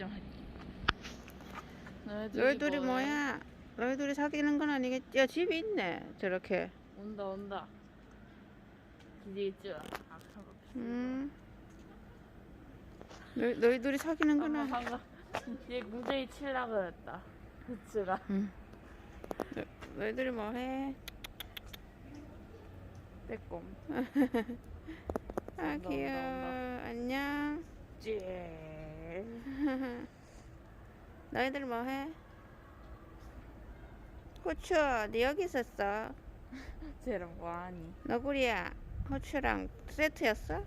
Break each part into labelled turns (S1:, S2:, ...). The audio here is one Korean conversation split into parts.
S1: 좀 할게. 너희들이
S2: 너희들이
S1: 뭐해?
S2: 뭐야? 너희들이 사귀는 건 아니겠지? 야 집이 있네 저렇게
S1: 온다 온다. 기대했죠. 아,
S2: 음. 너, 너희들이 사귀는 건 아니
S1: 방금 얘 무대에 칠라 그랬다. 그치가.
S2: 응. 너, 너희들이 뭐해?
S1: 빼꼼.
S2: 아 귀여워 안녕
S1: 쟤.
S2: 너희들 뭐해? 호추 네 여기 있었어
S1: 쟤랑 뭐하니?
S2: 너구리야 호추랑 세트였어?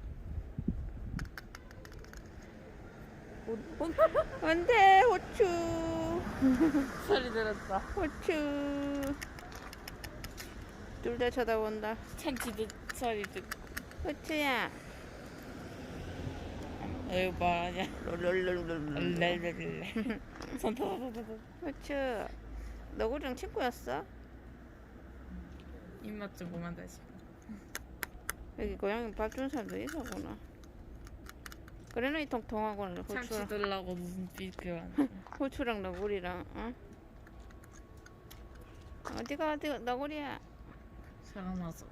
S2: 안돼 호추
S1: 소리 들었다.
S2: 호추 둘 다 쳐다본다
S1: 참치도 소리 듣고.
S2: 호추야
S1: 에이 뭐하냐?
S2: 롤롤롤롤
S1: 랄랄랄. 손 터져져져.
S2: 호추 너구리랑 친구였어?
S1: 입맛 좀 보면 다시.
S2: 여기 고양이 밥 주는 사람도 있어구나 그래는 이 통통하고는
S1: 참치
S2: 호추랑
S1: 들라고 눈빛 교환.
S2: 호추랑 너구리랑 어? 어디가 어디가 너구리야
S1: 사과 나서.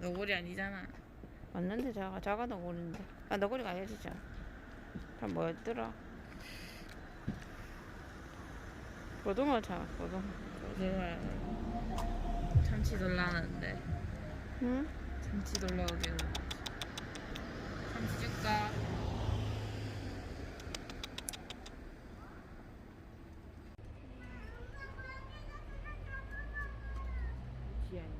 S1: 너구리 아니잖아.
S2: 왔는데 자가 자가 너구리인데 아 너구리가 아니지 자. 다 뭐였더라 고등어 자 고등어
S1: 거짓말. 참치 놀라는데.
S2: 응?
S1: 참치 놀라오기는. 참치 줄까? 지안이.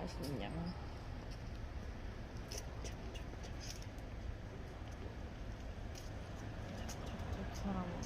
S1: 맛있냐 사람